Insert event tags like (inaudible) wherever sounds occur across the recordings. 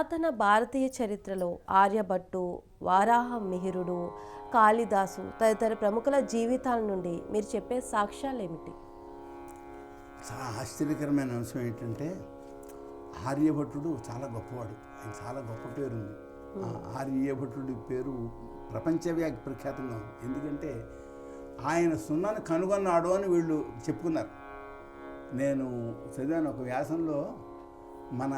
పురాతన భారతీయ చరిత్రలో ఆర్యభట్టు వారాహ మిహిరుడు కాళిదాసు తదితర ప్రముఖుల జీవితాల నుండి మీరు చెప్పే సాక్ష్యాలు ఏమిటి చాలా ఆశ్చర్యకరమైన అంశం ఏంటంటే ఆర్యభట్టుడు చాలా గొప్పవాడు. ఆయన చాలా గొప్ప పేరు ఉంది ఆర్యభట్టుడి పేరు ప్రపంచవ్యాప్తి ప్రఖ్యాతంగా ఉంది. ఎందుకంటే ఆయన సున్నాను కనుగొన్నాడు అని వీళ్ళు చెప్పుకున్నారు. నేను చదివాను ఒక వ్యాసంలో మన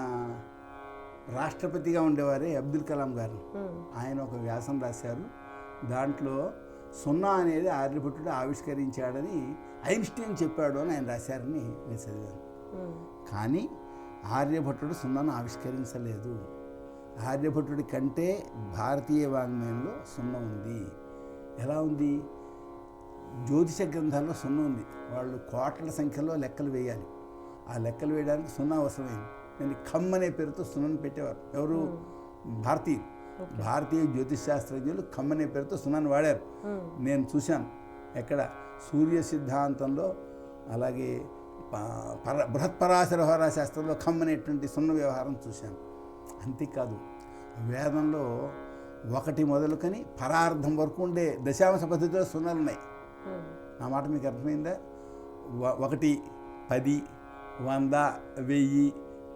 రాష్ట్రపతిగా ఉండేవారే అబ్దుల్ కలాం గారు. ఆయన ఒక వ్యాసం రాశారు. దాంట్లో సున్నా అనేది ఆర్యభట్టుడు ఆవిష్కరించాడని ఐన్స్టీన్ చెప్పాడు అని ఆయన రాశారని నేను చదివాను. కానీ ఆర్యభట్టుడు సున్నాను ఆవిష్కరించలేదు. ఆర్యభట్టుడి కంటే భారతీయ వాంగ్మయంలో సున్న ఉంది. ఎలా ఉంది? జ్యోతిష గ్రంథాల్లో సున్న ఉంది. వాళ్ళు కోట్ల సంఖ్యలో లెక్కలు వేయాలి. ఆ లెక్కలు వేయడానికి సున్నా అవసరమైంది. నేను ఖమ్ అనే పేరుతో సున్నను పెట్టేవారు. ఎవరు? భారతీయులు భారతీయ. జ్యోతిష్ శాస్త్రజ్ఞులు ఖమ్ అనే పేరుతో సున్నాను వాడారు. నేను చూశాను. ఎక్కడ? సూర్య సిద్ధాంతంలో అలాగే పర బృహత్పరాశర హోరా శాస్త్రంలో ఖమ్ అనేటువంటి సున్న వ్యవహారం చూశాను. అంతేకాదు వేదంలో ఒకటి మొదలుకొని పరార్థం వరకు ఉండే దశాంశ పద్ధతిలో సున్నాలు ఉన్నాయి. నా మాట మీకు అర్థమైందా? ఒకటి పది వంద వెయ్యి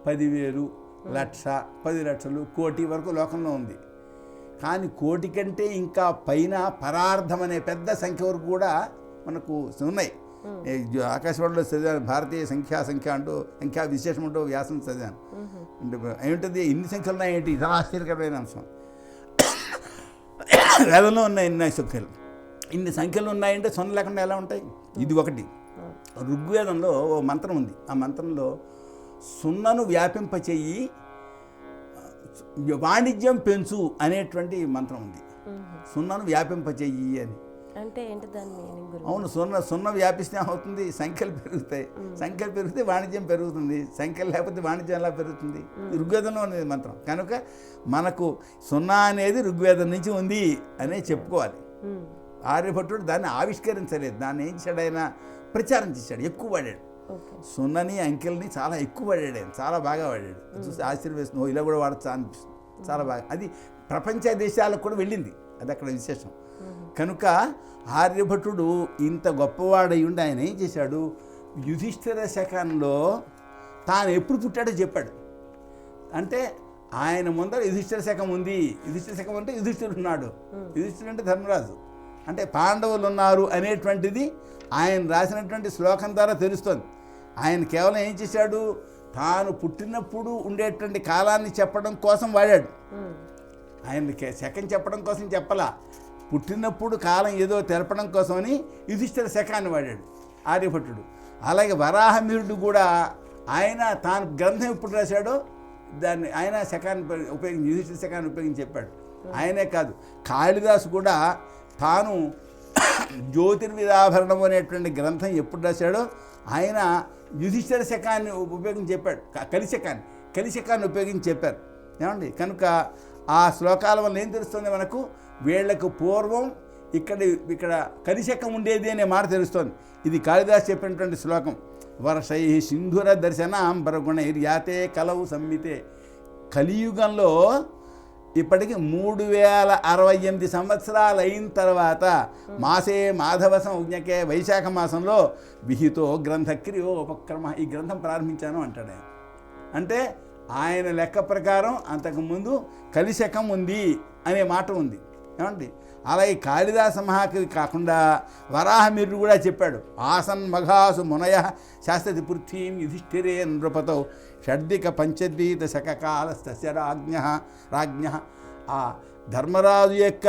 పదివేలు లక్ష పది లక్షలు కోటి వరకు లోకంలో ఉంది. కానీ కోటి కంటే ఇంకా పైన పరార్థం అనే పెద్ద సంఖ్య వరకు కూడా మనకు ఉన్నాయి. ఆకాశవాణిలో చదివాను భారతీయ సంఖ్యా సంఖ్య అంటూ సంఖ్యా విశేషం అంటూ వ్యాసం చదివాను. అంటే ఏమిటది? ఇన్ని సంఖ్యలు ఉన్నాయేంటి? చాలా ఆశ్చర్యకరమైన అంశం. (coughs) వేదంలో ఉన్నాయి ఇన్ని సంఖ్యలు? ఇన్ని సంఖ్యలు ఉన్నాయంటే సొన్న లేకుండా ఎలా ఉంటాయి? ఇది ఒకటి. ఋగ్వేదంలో ఓ మంత్రం ఉంది. ఆ మంత్రంలో సున్నను వ్యాపింపచేయి వాణిజ్యం పెంచు అనేటువంటి మంత్రం ఉంది. సున్నను వ్యాపింపచేయి అని. అంటే ఏంటి దాని అవును సున్న సున్న వ్యాపిస్తే అవుతుంది సంఖ్యలు పెరుగుతాయి. సంఖ్యలు పెరిగితే వాణిజ్యం పెరుగుతుంది. సంఖ్యలు లేకపోతే వాణిజ్యం ఎలా పెరుగుతుంది? ఋగ్వేదంలో ఉన్నది మంత్రం. కనుక మనకు సున్నా అనేది ఋగ్వేదం నుంచి ఉంది అనే చెప్పుకోవాలి. ఆర్యభట్టుడు దాన్ని ఆవిష్కరించలేదు. దాన్ని ఏం చేశాడు ఆయన? ప్రచారం చేశాడు. ఎక్కువ వాడాడు. సున్నని అంకెల్ని చాలా ఎక్కువ వాడాడు ఆయన. చాలా బాగా వాడాడు చూసి ఆశ్చర్యం వేస్తుంది ఇలా కూడా వాడచ్చా? అనిపిస్తుంది. చాలా బాగా. అది ప్రపంచ దేశాలకు కూడా వెళ్ళింది. అది అక్కడ విశేషం. కనుక ఆర్యభటుడు ఇంత గొప్పవాడై ఉండి ఆయన ఏం చేశాడు? యుధిష్ఠిర శకంలో తాను ఎప్పుడు పుట్టాడో చెప్పాడు. అంటే ఆయన ముందర యుధిష్ఠిర శకం ఉంది. యుధిష్ఠిర శకం అంటే యుధిష్ఠిరుడు ఉన్నాడు. యుధిష్ఠిరుడు అంటే ధర్మరాజు. అంటే పాండవులు ఉన్నారు అనేటువంటిది ఆయన రాసినటువంటి శ్లోకం ద్వారా తెలుస్తుంది. ఆయన కేవలం ఏం చేశాడు? తాను పుట్టినప్పుడు ఉండేటువంటి కాలాన్ని చెప్పడం కోసం వాడాడు. మ్మ్. ఆయన శకం చెప్పడం కోసం చెప్పలా. పుట్టినప్పుడు కాలం ఏదో తెలపడం కోసమని యుధిష్ఠిర శకాన్ని వాడాడు ఆర్యభట్టుడు. అలాగే వరాహమిరుడు కూడా ఆయన తాను గ్రంథం ఎప్పుడు రాశాడో దాన్ని ఆయన శకాన్ని ఉప- ఉపయోగించి యుధిష్ఠిర శకాన్ని ఉపయోగించి చెప్పాడు. ఆయనే కాదు కాళిదాసు కూడా తాను జ్యోతిర్విదాభరణం అనేటువంటి గ్రంథం ఎప్పుడు రాశాడో ఆయన యుధిష్ఠిర శకాన్ని ఉపయోగించి చెప్పాడు. కలిశకాన్ని కలిశకాన్ని ఉపయోగించి చెప్పారు. ఏమండి? కనుక ఆ శ్లోకాల వల్ల ఏం తెలుస్తుంది మనకు? వీళ్ళకు పూర్వం ఇక్కడ ఇక్కడ కలిశకం ఉండేది అనే మాట తెలుస్తోంది. ఇది కాళిదాస్ చెప్పినటువంటి శ్లోకం. వర్షై సింధుర దర్శనాంబరగుణైర్ యాతే కలవు సమ్మితే కలియుగంలో ఇప్పటికి మూడు వేల అరవై ఎనిమిది సంవత్సరాలు అయిన తర్వాత మాసే మాధవసం ఉజ్ఞకే వైశాఖ మాసంలో విహితో గ్రంథక్రియో ఉపక్రమ ఈ గ్రంథం ప్రారంభించాను అంటాడు ఆయన. అంటే ఆయన లెక్క ప్రకారం అంతకుముందు కలిశకం ఉంది అనే మాట ఉంది. ఏమండి? అలాగే కాళిదాస మహాకవి కాకుండా వరాహమిర్రు కూడా చెప్పాడు ఆసన్ మఘాసు మునయ శాస్త్రతి పృథ్వీం యుధిష్ఠిరే నృపతౌ షడ్దిక పంచద్వీత శకకాల రాజ్ఞ. రాజ్ఞ. ఆ ధర్మరాజు యొక్క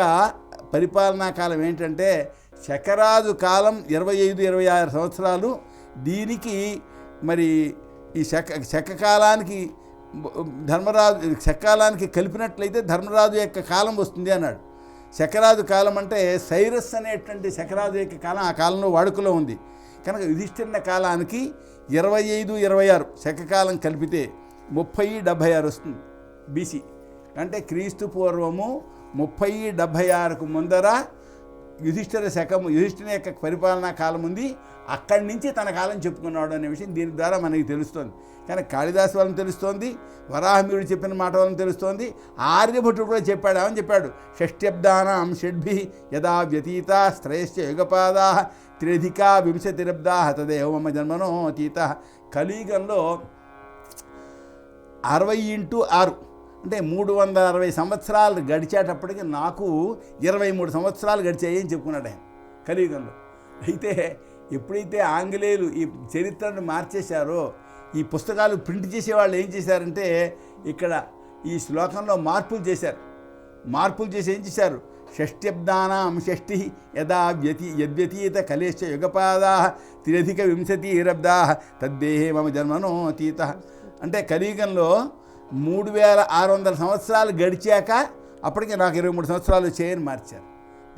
పరిపాలనా కాలం ఏంటంటే శకరాజు కాలం ఇరవై ఐదు ఇరవై ఆరు సంవత్సరాలు దీనికి మరి ఈ శక శకకాలానికి ధర్మరాజు శకాలానికి కలిపినట్లయితే ధర్మరాజు యొక్క కాలం వస్తుంది అన్నాడు. శకరాజు కాలం అంటే సైరస్ అనేటువంటి శకరాజు యొక్క కాలం ఆ కాలంలో వాడుకలో ఉంది. కనుక యుధిష్ఠిరణ కాలానికి ఇరవై ఐదు ఇరవై ఆరు శకకాలం కలిపితే ముప్పై డెబ్భై ఆరు వస్తుంది బీసీ అంటే క్రీస్తు పూర్వము ముప్పై డెబ్భై ఆరుకు ముందర యుధిష్ఠిర శకం యుధిష్ఠిర యొక్క పరిపాలనా కాలం ఉంది. అక్కడి నుంచి తన కాలం చెప్పుకున్నాడు అనే విషయం దీని ద్వారా మనకి తెలుస్తుంది. కానీ కాళిదాసు వలన తెలుస్తోంది వరాహమీరుడు చెప్పిన మాట వలన తెలుస్తోంది ఆర్యభటుడు కూడా చెప్పాడు. ఏమని చెప్పాడు? షష్ట్యబ్దానాం షడ్భి యదా వ్యతీత శ్రేయశ్చ యుగపాదా త్రిధికా వింశతిరబ్దా తదేవ మమ జన్మనో అతీత కలియుగంలో అరవై ఇంటూ ఆరు అంటే మూడు వందల అరవై సంవత్సరాలు గడిచేటప్పటికి నాకు ఇరవై మూడు సంవత్సరాలు గడిచాయి అని చెప్పుకున్నాడు ఆయన కలియుగంలో. అయితే ఎప్పుడైతే ఆంగ్లేయులు ఈ చరిత్రను మార్చేశారో ఈ పుస్తకాలు ప్రింట్ చేసేవాళ్ళు ఏం చేశారంటే ఇక్కడ ఈ శ్లోకంలో మార్పులు చేశారు. మార్పులు చేసి ఏం చేశారు? షష్ట్యబ్దానాం షష్ఠి యదా వ్యతి యద్వ్యతీత కలేశ యుగపాదా త్రియధిక వింశతి రబ్దా తద్దేహే మమ జన్మనో అతీత అంటే కలియుగంలో మూడు వేల ఆరు వందల సంవత్సరాలు గడిచాక అప్పటికి నాకు ఇరవై మూడు సంవత్సరాలు చేయని మార్చారు.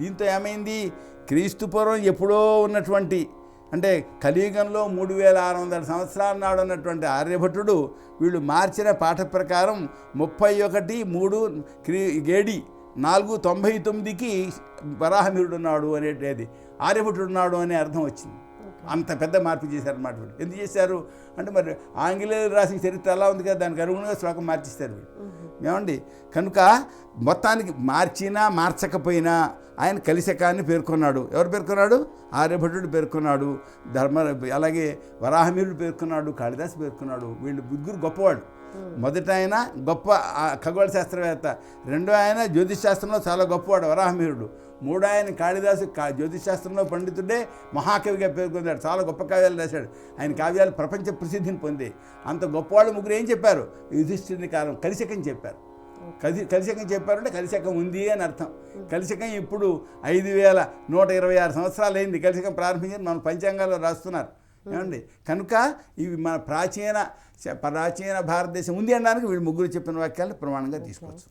దీంతో ఏమైంది? క్రీస్తు పూర్వం ఎప్పుడో ఉన్నటువంటి అంటే కలియుగంలో మూడు వేల ఆరు వందల సంవత్సరాల నాడు ఉన్నటువంటి ఆర్యభటుడు వీళ్ళు మార్చిన పాఠ ప్రకారం ముప్పై ఒకటి మూడు క్రీ గేడి నాలుగు తొంభై తొమ్మిదికి వరాహమిరుడున్నాడు అనేటది అనేటిది ఆర్యభట్టుడు అనే అర్థం వచ్చింది. అంత పెద్ద మార్పు చేశారన్నమాట వీళ్ళు. ఎందుకు చేశారు? అంటే మరి ఆంగ్లేయులు రాసిన చరిత్ర ఎలా ఉంది కదా దానికి అనుగుణంగా శ్లోకం మార్చిస్తారు వీళ్ళు. ఏమండి? కనుక మొత్తానికి మార్చినా మార్చకపోయినా ఆయన కలిశకాన్ని పేర్కొన్నాడు. ఎవరు పేర్కొన్నాడు? ఆర్యభటుడు పేర్కొన్నాడు. ధర్మ అలాగే వరాహమీరుడు పేర్కొన్నాడు. కాళిదాసు పేర్కొన్నాడు. వీళ్ళు ముగ్గురు గొప్పవాళ్ళు. మొదట ఆయన గొప్ప ఖగోళ శాస్త్రవేత్త. రెండో ఆయన జ్యోతిష్ శాస్త్రంలో చాలా గొప్పవాడు వరాహమీరుడు. మూడో ఆయన కాళిదాసు కా జ్యోతిష్ శాస్త్రంలో పండితుడే మహాకవిగా పేర్కొన్నాడు చాలా గొప్ప కావ్యాలు రాశాడు. ఆయన కావ్యాలు ప్రపంచ ప్రసిద్ధిని పొంది అంత గొప్పవాళ్ళు ముగ్గురు ఏం చెప్పారు? యుధిష్ఠిరుని కాలం కలిశకం చెప్పారు. కలి కలిశకం చెప్పారంటే కలిశకం ఉంది అని అర్థం. కలిశకం ఇప్పుడు ఐదు వేల నూట ఇరవై ఆరు సంవత్సరాలు అయింది. కలిశకం ప్రారంభించి మన పంచాంగాల్లో రాస్తున్నారు. ఏమండి? కనుక ఇవి మన ప్రాచీన ప్రాచీన భారతదేశం ఉంది అనడానికి వీళ్ళు ముగ్గురు చెప్పిన వాక్యాలు ప్రమాణంగా తీసుకోవచ్చు.